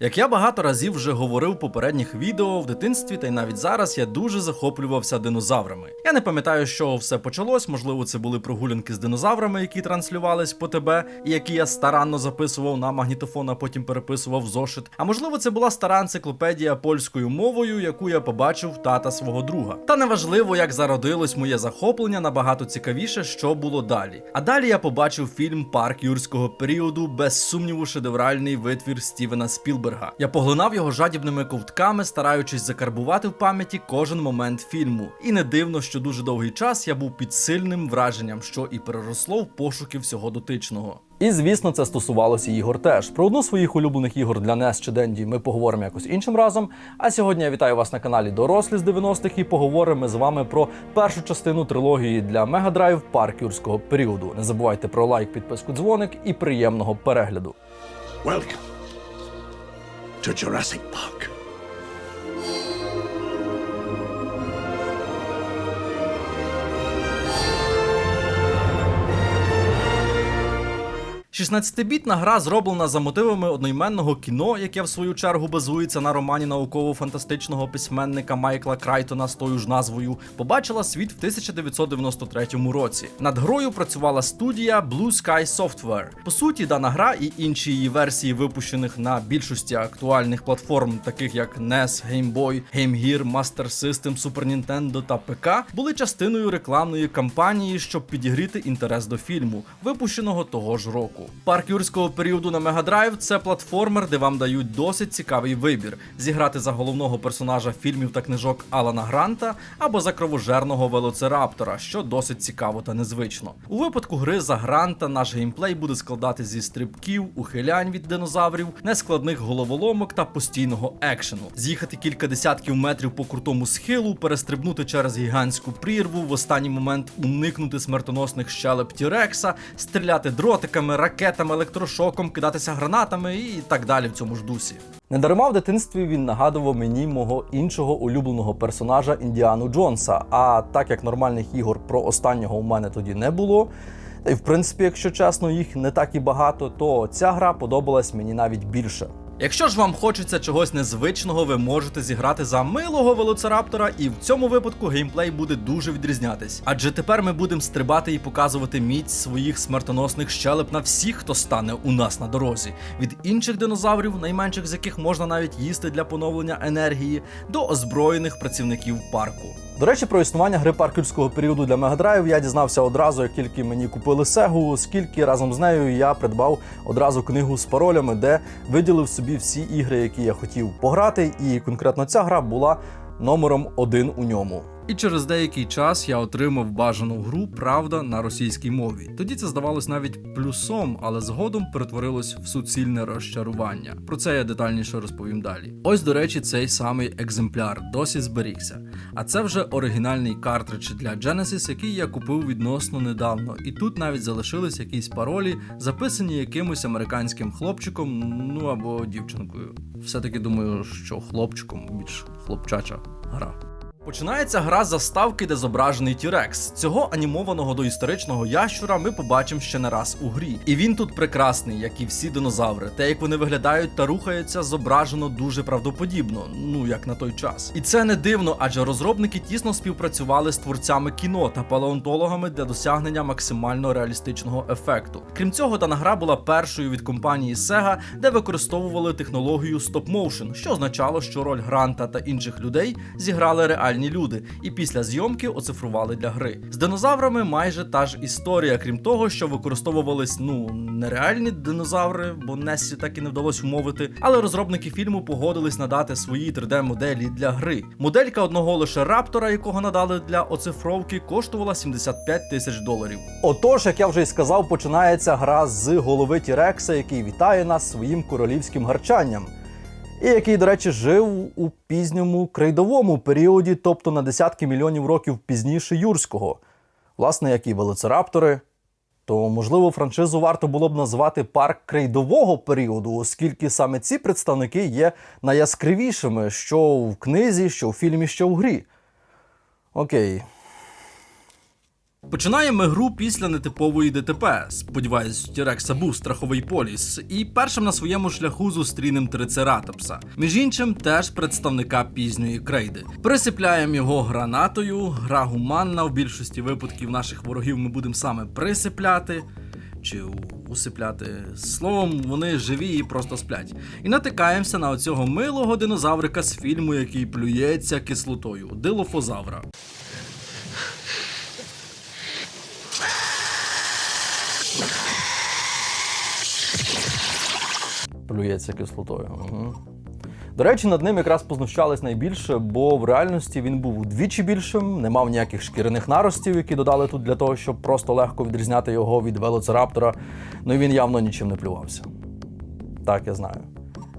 Як я багато разів вже говорив в попередніх відео, в дитинстві та й навіть зараз я дуже захоплювався динозаврами. Я не пам'ятаю, з чого все почалось. Можливо, це були прогулянки з динозаврами, які транслювались по ТБ, і які я старанно записував на магнітофон, а потім переписував в зошит. А можливо, це була стара енциклопедія польською мовою, яку я побачив тата свого друга. Та неважливо, як зародилось моє захоплення, набагато цікавіше, що було далі. А далі я побачив фільм Парк юрського періоду, без сумніву, шедевральний витвір Стівена Спілберга. Я поглинав його жадібними ковтками, стараючись закарбувати в пам'яті кожен момент фільму. І не дивно, що дуже довгий час я був під сильним враженням, що і переросло в пошуки всього дотичного. І звісно, це стосувалося ігор теж. Про одну з своїх улюблених ігор для NES чи Денді ми поговоримо якось іншим разом. А сьогодні я вітаю вас на каналі Дорослі з 90-х і поговоримо з вами про першу частину трилогії для Mega Drive парк юрського періоду. Не забувайте про лайк, підписку, дзвоник і приємного перегляду. Welcome to Jurassic Park. 16-бітна гра зроблена за мотивами одноіменного кіно, яке в свою чергу базується на романі науково-фантастичного письменника Майкла Крайтона з тою ж назвою, побачила світ в 1993 році. Над грою працювала студія Blue Sky Software. По суті, дана гра і інші її версії, випущених на більшості актуальних платформ, таких як NES, Game Boy, Game Gear, Master System, Super Nintendo та ПК, були частиною рекламної кампанії, щоб підігріти інтерес до фільму, випущеного того ж року. Парк юрського періоду на Drive – це платформер, де вам дають досить цікавий вибір: зіграти за головного персонажа фільмів та книжок Алана Гранта або за кровожерного велоцираптора, що досить цікаво та незвично. У випадку гри за Гранта наш геймплей буде складати зі стрибків, ухилянь від динозаврів, нескладних головоломок та постійного екшену. З'їхати кілька десятків метрів по крутому схилу, перестрибнути через гігантську прірву, в останній момент уникнути смертоносних щелеп Тірекса, стріляти дротиками, ракетами, електрошоком, кидатися гранатами і так далі в цьому ж дусі. Недарма в дитинстві він нагадував мені мого іншого улюбленого персонажа Індіану Джонса. А так як нормальних ігор про останнього у мене тоді не було. Й в принципі, якщо чесно, їх не так і багато, то ця гра подобалась мені навіть більше. Якщо ж вам хочеться чогось незвичного, ви можете зіграти за милого велоцираптора, і в цьому випадку геймплей буде дуже відрізнятись. Адже тепер ми будемо стрибати і показувати міць своїх смертоносних щелеп на всіх, хто стане у нас на дорозі. Від інших динозаврів, найменших з яких можна навіть їсти для поновлення енергії, до озброєних працівників парку. До речі, про існування гри паркерського періоду для Drive я дізнався одразу, як тільки мені купили Сегу, оскільки разом з нею я придбав одразу книгу з паролями, де виділив собі всі ігри, які я хотів пограти, і конкретно ця гра була номером один у ньому. І через деякий час я отримав бажану гру Правда на російській мові. Тоді це здавалось навіть плюсом, але згодом перетворилось в суцільне розчарування. Про це я детальніше розповім далі. Ось, до речі, цей самий екземпляр досі зберігся. А це вже оригінальний картридж для Genesis, який я купив відносно недавно. І тут навіть залишились якісь паролі, записані якимось американським хлопчиком, ну або дівчинкою. Все-таки думаю, що хлопчиком більш хлопчача гра. Починається гра з заставки, де зображений Тірекс. Цього анімованого доісторичного ящура ми побачимо ще не раз у грі. І він тут прекрасний, як і всі динозаври. Те, як вони виглядають та рухаються, зображено дуже правдоподібно, ну як на той час. І це не дивно, адже розробники тісно співпрацювали з творцями кіно та палеонтологами для досягнення максимально реалістичного ефекту. Крім цього, дана гра була першою від компанії Sega, де використовували технологію стоп-моушен, що означало, що роль Гранта та інших людей зіграли реальні люди, і після зйомки оцифрували для гри. З динозаврами майже та ж історія, крім того, що використовувались ну нереальні динозаври, бо Несі так і не вдалося вмовити. Але розробники фільму погодились надати свої 3D-моделі для гри. Моделька одного лише раптора, якого надали для оцифровки, коштувала 75 тисяч доларів. Отож, як я вже й сказав, починається гра з голови Тірекса, який вітає нас своїм королівським гарчанням і який, до речі, жив у пізньому крейдовому періоді, тобто на десятки мільйонів років пізніше юрського, власне, як і велоцираптори. То, можливо, франшизу варто було б назвати парк крейдового періоду, оскільки саме ці представники є найяскравішими, що в книзі, що в фільмі, що в грі. Окей. Починаємо гру після нетипової ДТП. Сподіваюсь, Тірекса був страховий поліс, і першим на своєму шляху зустрінем трицератопса. Між іншим, теж представника пізньої крейди. Присипляємо його гранатою. Гра гуманна. В більшості випадків наших ворогів ми будемо саме присипляти. Чи усипляти. Словом, вони живі і просто сплять. І натикаємося на оцього милого динозаврика з фільму, який плюється кислотою дилофозавра. Плюється кислотою. Угу. До речі, над ним якраз познущались найбільше, бо в реальності він був удвічі більшим, не мав ніяких шкіряних наростів, які додали тут для того, щоб просто легко відрізняти його від велоцираптора. Ну і він явно нічим не плювався. Так, я знаю.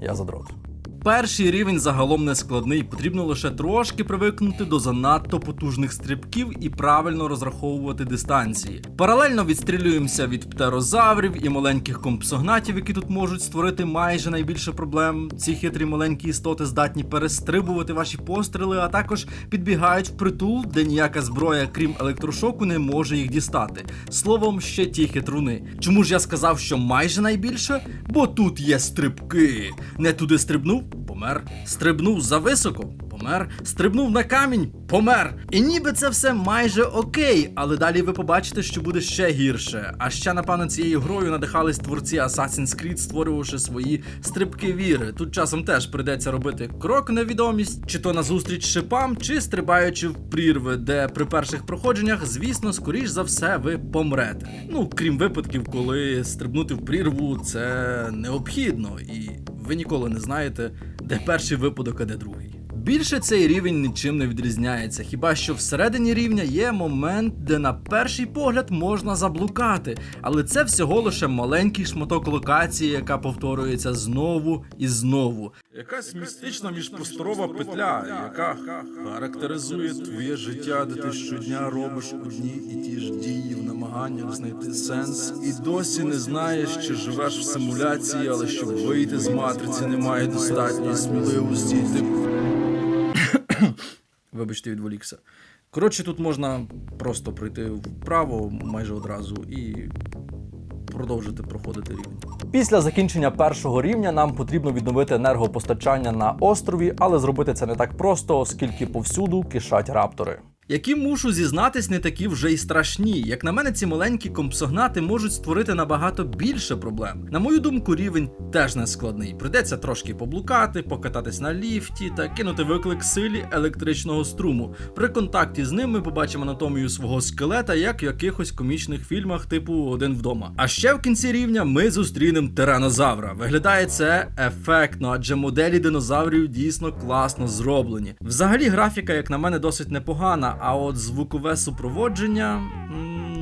Я задрот. Перший рівень загалом не складний, потрібно лише трошки привикнути до занадто потужних стрибків і правильно розраховувати дистанції. Паралельно відстрілюємося від птерозаврів і маленьких компсогнатів, які тут можуть створити майже найбільше проблем. Ці хитрі маленькі істоти здатні перестрибувати ваші постріли, а також підбігають в притул, де ніяка зброя, крім електрошоку, не може їх дістати. Словом, ще ті хитруни. Чому ж я сказав, що майже найбільше? Бо тут є стрибки. Не туди стрибнув, помер. Стрибнув зависоко, помер. Стрибнув на камінь, помер. І ніби це все майже окей, але далі ви побачите, що буде ще гірше. А ще, напевно, цією грою надихались творці Assassin's Creed, створювавши свої стрибки віри. Тут часом теж прийдеться робити крок в невідомість, чи то назустріч шипам, чи стрибаючи в прірви, де при перших проходженнях, звісно, скоріш за все, ви помрете. Ну, крім випадків, коли стрибнути в прірву це необхідно, і ви ніколи не знаєте, де перший випадок, а де другий. Більше цей рівень нічим не відрізняється, хіба що всередині рівня є момент, де на перший погляд можна заблукати, але це всього лише маленький шматок локації, яка повторюється знову і знову. Якась містична міжпросторова петля, яка характеризує твоє життя, де ти щодня робиш одні і ті ж дії в намаганнях знайти сенс, і досі не знаєш, чи живеш в симуляції, але щоб вийти з матриці, немає достатньої сміливості. Ти Вибачте, відволікся. Коротше, тут можна просто пройти вправо майже одразу і продовжити проходити рівень. Після закінчення першого рівня нам потрібно відновити енергопостачання на острові, але зробити це не так просто, оскільки повсюду кишать раптори. Які мушу зізнатись, не такі вже й страшні. Як на мене, ці маленькі компсогнати можуть створити набагато більше проблем. На мою думку, рівень теж не складний. Придеться трошки поблукати, покататись на ліфті та кинути виклик силі електричного струму. При контакті з ним ми побачимо анатомію свого скелета, як в якихось комічних фільмах, типу Один вдома. А ще в кінці рівня ми зустрінемо тиранозавра. Виглядає це ефектно, адже моделі динозаврів дійсно класно зроблені. Взагалі, графіка, як на мене, досить непогана, а от звукове супроводження.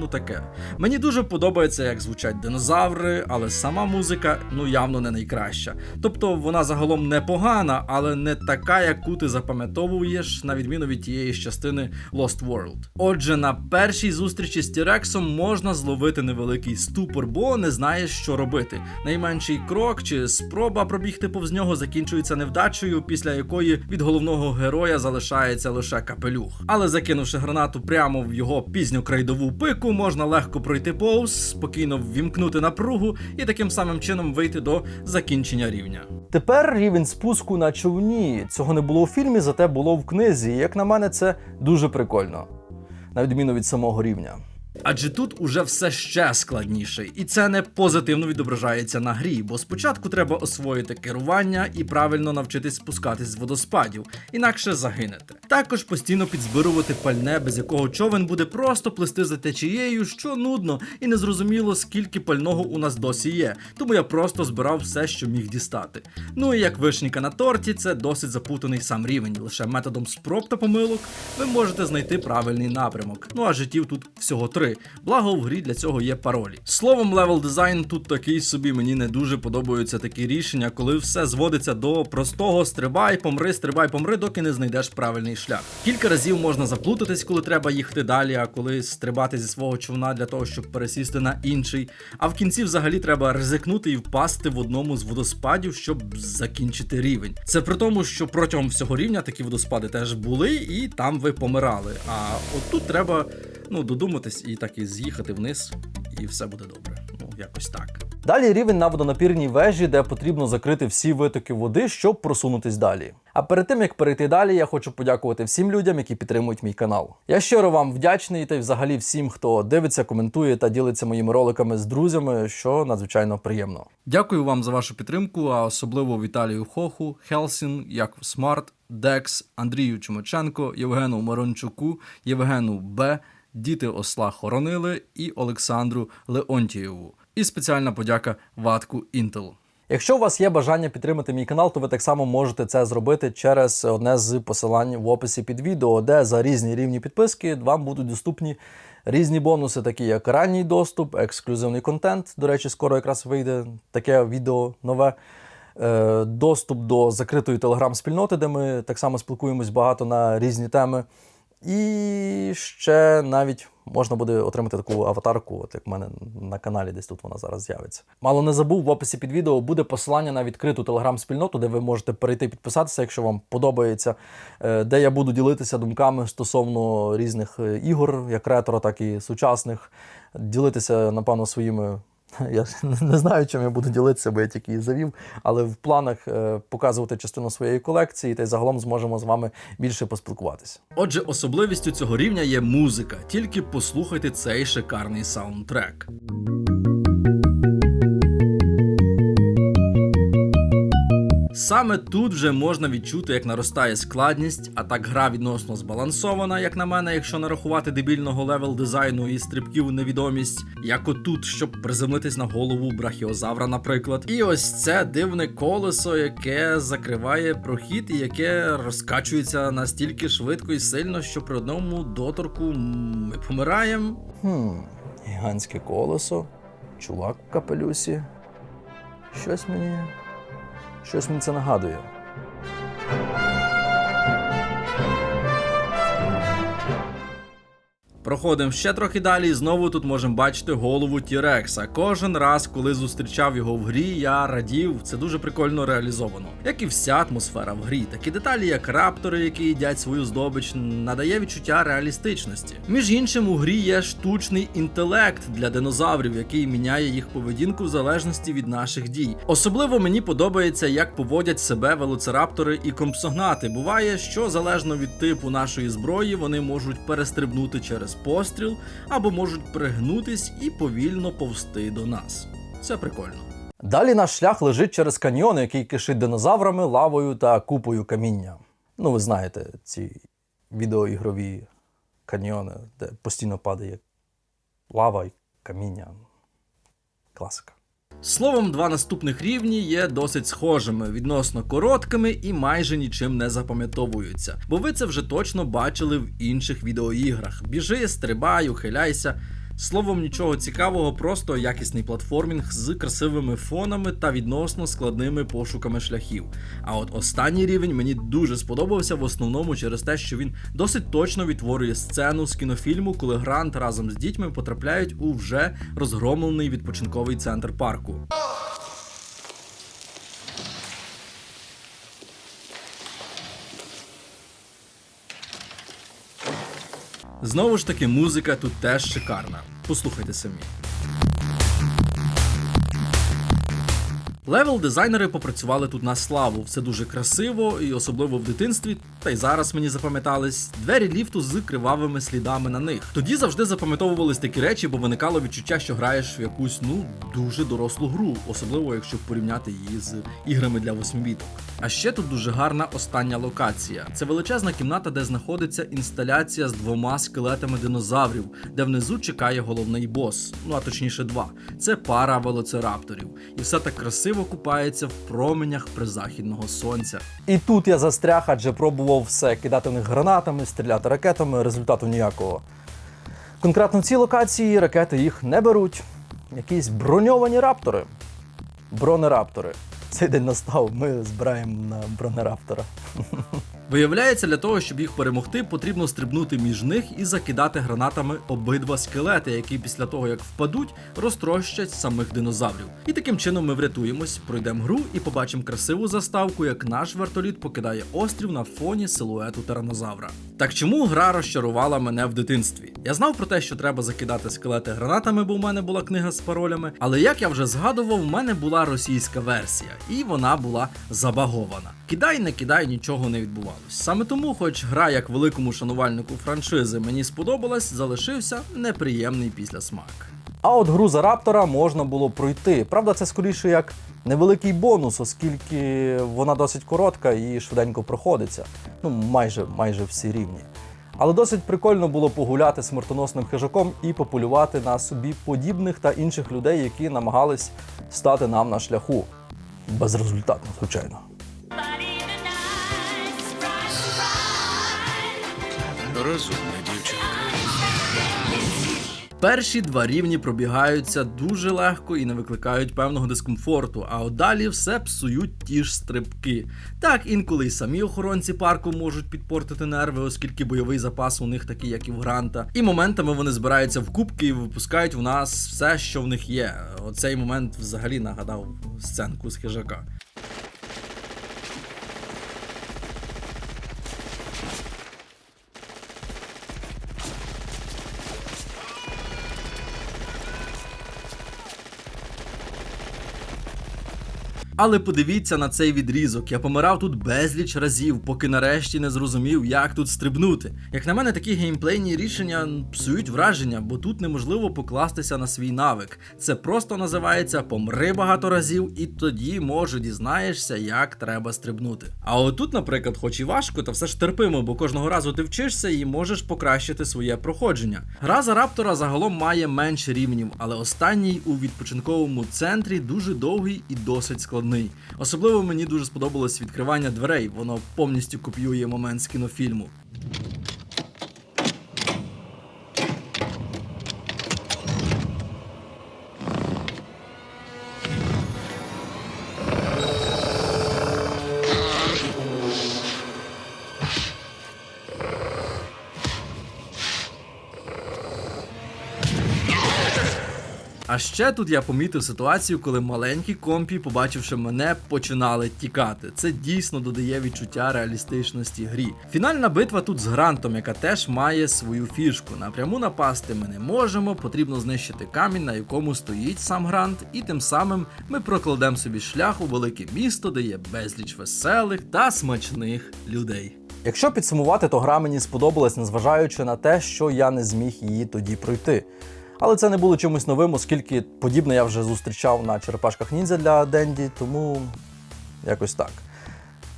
Ну таке. Мені дуже подобається, як звучать динозаври, але сама музика ну явно не найкраща. Тобто вона загалом непогана, але не така, яку ти запам'ятовуєш, на відміну від тієї частини Lost World. Отже, на першій зустрічі з Тірексом можна зловити невеликий ступор, бо не знаєш, що робити. Найменший крок чи спроба пробігти повз нього закінчується невдачею, після якої від головного героя залишається лише капелюх. Але закинувши гранату прямо в його пізню крейдову пику, можна легко пройти повз, спокійно ввімкнути напругу і таким самим чином вийти до закінчення рівня. Тепер рівень спуску на човні. Цього не було у фільмі, зате було в книзі. Як на мене, це дуже прикольно, на відміну від самого рівня. Адже тут уже все ще складніше, і це не позитивно відображається на грі, бо спочатку треба освоїти керування і правильно навчитись спускатись з водоспадів, інакше загинете. Також постійно підзбирувати пальне, без якого човен буде просто плисти за течією, що нудно, і незрозуміло, скільки пального у нас досі є. Тому я просто збирав все, що міг дістати. Ну і як вишніка на торті, це досить запутаний сам рівень. Лише методом спроб та помилок ви можете знайти правильний напрямок. Ну а життів тут всього три. Благо в грі для цього є паролі. Словом, левел дизайн тут такий собі. Мені не дуже подобаються такі рішення, коли все зводиться до простого стрибай, помри, стрибай, помри, доки не знайдеш правильний шлях. Кілька разів можна заплутатись, коли треба їхати далі, а коли стрибати зі свого човна для того, щоб пересісти на інший. А в кінці взагалі треба ризикнути і впасти в одному з водоспадів, щоб закінчити рівень. Це при тому, що протягом всього рівня такі водоспади теж були, і там ви помирали. А от тут треба ну, додуматись і так і з'їхати вниз, і все буде добре. Ну, якось так. Далі рівень на водонапірній вежі, де потрібно закрити всі витоки води, щоб просунутись далі. А перед тим як перейти далі, я хочу подякувати всім людям, які підтримують мій канал. Я щиро вам вдячний та й взагалі всім, хто дивиться, коментує та ділиться моїми роликами з друзями, що надзвичайно приємно. Дякую вам за вашу підтримку, а особливо Віталію Хоху, Хелсін, Яков Смарт, Декс, Андрію Чумаченко, Євгену Марончуку, Євгену Б, Діти Осла Хоронили і Олександру Леонтієву. І спеціальна подяка Ватку Інтел. Якщо у вас є бажання підтримати мій канал, то ви так само можете це зробити через одне з посилань в описі під відео, де за різні рівні підписки вам будуть доступні різні бонуси, такі як ранній доступ, ексклюзивний контент. До речі, скоро якраз вийде таке відео нове. е, Доступ до закритої телеграм-спільноти, де ми так само спілкуємось багато на різні теми. І ще навіть можна буде отримати таку аватарку, от як в мене на каналі, десь тут вона зараз з'явиться. Мало не забув, в описі під відео буде посилання на відкриту телеграм-спільноту, де ви можете перейти підписатися, якщо вам подобається, е, де я буду ділитися думками стосовно різних е, ігор, як ретро, так і сучасних. Ділитися, напевно, своїми. Я не знаю, чим я буду ділитися, бо я тільки її завів, але в планах е, показувати частину своєї колекції, та й загалом зможемо з вами більше поспілкуватися. Отже, особливістю цього рівня є музика. Тільки послухайте цей шикарний саундтрек. Саме тут вже можна відчути, як наростає складність, а так гра відносно збалансована, як на мене, якщо не рахувати дебільного левел дизайну і стрибків у невідомість, як отут, щоб приземлитись на голову брахіозавра, наприклад. І ось це дивне колесо, яке закриває прохід і яке розкачується настільки швидко і сильно, що при одному доторку ми помираємо. Хм, гігантське колесо, чувак в капелюсі. Щось мені. Щось мені це нагадує. Проходимо ще трохи далі, і знову тут можемо бачити голову Тірекса. Кожен раз, коли зустрічав його в грі, я радів. Це дуже прикольно реалізовано. Як і вся атмосфера в грі. Такі деталі, як раптори, які їдять свою здобич, надає відчуття реалістичності. Між іншим, у грі є штучний інтелект для динозаврів, який міняє їх поведінку в залежності від наших дій. Особливо мені подобається, як поводять себе велоцираптори і компсогнати. Буває, що залежно від типу нашої зброї, вони можуть перестрибнути через постріл або можуть пригнутись і повільно повсти до нас. Це прикольно. Далі наш шлях лежить через каньйон, який кишить динозаврами, лавою та купою каміння. Ну, ви знаєте, ці відеоігрові каньйони, де постійно падає лава і каміння. Класика. Словом, два наступних рівні є досить схожими, відносно короткими і майже нічим не запам'ятовуються. Бо ви це вже точно бачили в інших відеоіграх. Біжи, стрибай, ухиляйся. Словом, нічого цікавого, просто якісний платформінг з красивими фонами та відносно складними пошуками шляхів. А от останній рівень мені дуже сподобався в основному через те, що він досить точно відтворює сцену з кінофільму, коли Грант разом з дітьми потрапляють у вже розгромлений відпочинковий центр парку. Знову ж таки, музика тут теж шикарна. Послухайте самі. Левел дизайнери попрацювали тут на славу. Все дуже красиво і особливо в дитинстві, та й зараз мені запам'ятались двері ліфту з кривавими слідами на них. Тоді завжди запам'ятовувались такі речі, бо виникало відчуття, що граєш в якусь ну дуже дорослу гру, особливо якщо порівняти її з іграми для восьмибіток. А ще тут дуже гарна остання локація. Це величезна кімната, де знаходиться інсталяція з двома скелетами динозаврів, де внизу чекає головний бос. Ну а точніше, два. Це пара велоцирапторів. І все так красиво купається в променях призахідного сонця. І тут я застряг, адже пробував все кидати в них гранатами, стріляти ракетами, результату ніякого. Конкретно в цій локації ракети їх не беруть. Якісь броньовані раптори. Бронераптори. Цей день настав, ми збираємо на бронераптора. Виявляється, для того, щоб їх перемогти, потрібно стрибнути між них і закидати гранатами обидва скелети, які після того як впадуть, розтрощать самих динозаврів. І таким чином ми врятуємось, пройдемо гру і побачимо красиву заставку, як наш вертоліт покидає острів на фоні силуету тиранозавра. Так чому гра розчарувала мене в дитинстві? Я знав про те, що треба закидати скелети гранатами, бо в мене була книга з паролями. Але як я вже згадував, в мене була російська версія, і вона була забагована. Кидай, не кидай, нічого не відбувалось. Саме тому, хоч гра як великому шанувальнику франшизи мені сподобалась, залишився неприємний післясмак. А от гру за раптора можна було пройти. Правда, це скоріше як невеликий бонус, оскільки вона досить коротка і швиденько проходиться. Ну, майже, майже всі рівні. Але досить прикольно було погуляти смертоносним хижаком і пополювати на собі подібних та інших людей, які намагались стати нам на шляху. Безрезультатно, звичайно. Дівчинка. Перші два рівні пробігаються дуже легко і не викликають певного дискомфорту, а от далі все псують ті ж стрибки. Так, інколи й самі охоронці парку можуть підпортити нерви, оскільки бойовий запас у них такий, як і в Гранта. І моментами вони збираються в кубки і випускають в нас все, що в них є. Оцей момент взагалі нагадав сценку з хижака. Але подивіться на цей відрізок. Я помирав тут безліч разів, поки нарешті не зрозумів, як тут стрибнути. Як на мене, такі геймплейні рішення псують враження, бо тут неможливо покластися на свій навик. Це просто називається помри багато разів, і тоді може дізнаєшся, як треба стрибнути. А отут, наприклад, хоч і важко, та все ж терпимо, бо кожного разу ти вчишся і можеш покращити своє проходження. Гра за раптора загалом має менше рівнів, але останній у відпочинковому центрі дуже довгий і досить складний. Особливо мені дуже сподобалось відкривання дверей, воно повністю копіює момент з кінофільму. А ще тут я помітив ситуацію, коли маленькі компі, побачивши мене, починали тікати. Це дійсно додає відчуття реалістичності грі. Фінальна битва тут з грантом, яка теж має свою фішку. Напряму напасти ми не можемо, потрібно знищити камінь, на якому стоїть сам грант, і тим самим ми прокладемо собі шлях у велике місто, де є безліч веселих та смачних людей. Якщо підсумувати, то гра мені сподобалась, незважаючи на те, що я не зміг її тоді пройти. Але це не було чимось новим, оскільки подібне я вже зустрічав на черепашках ніндзя для Денді, тому якось так.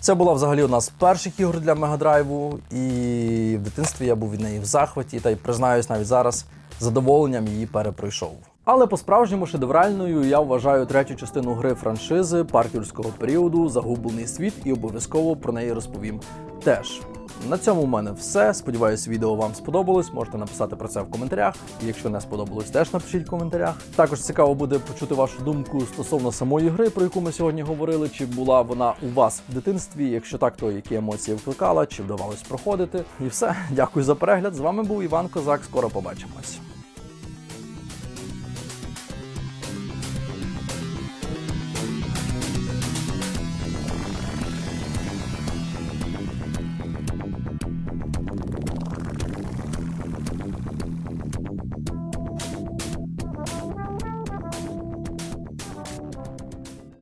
Це була взагалі одна з перших ігор для Мегадрайву, і в дитинстві я був від неї в захваті, та й признаюсь навіть зараз задоволенням її перепройшов. Але по-справжньому шедевральною я вважаю третю частину гри франшизи парк юрського періоду Загублений світ і обов'язково про неї розповім теж. На цьому в мене все. Сподіваюсь, відео вам сподобалось. Можете написати про це в коментарях. Якщо не сподобалось, теж напишіть в коментарях. Також цікаво буде почути вашу думку стосовно самої гри, про яку ми сьогодні говорили. Чи була вона у вас в дитинстві? Якщо так, то які емоції викликала, чи вдавалось проходити. І все. Дякую за перегляд. З вами був Іван Козак. Скоро побачимось.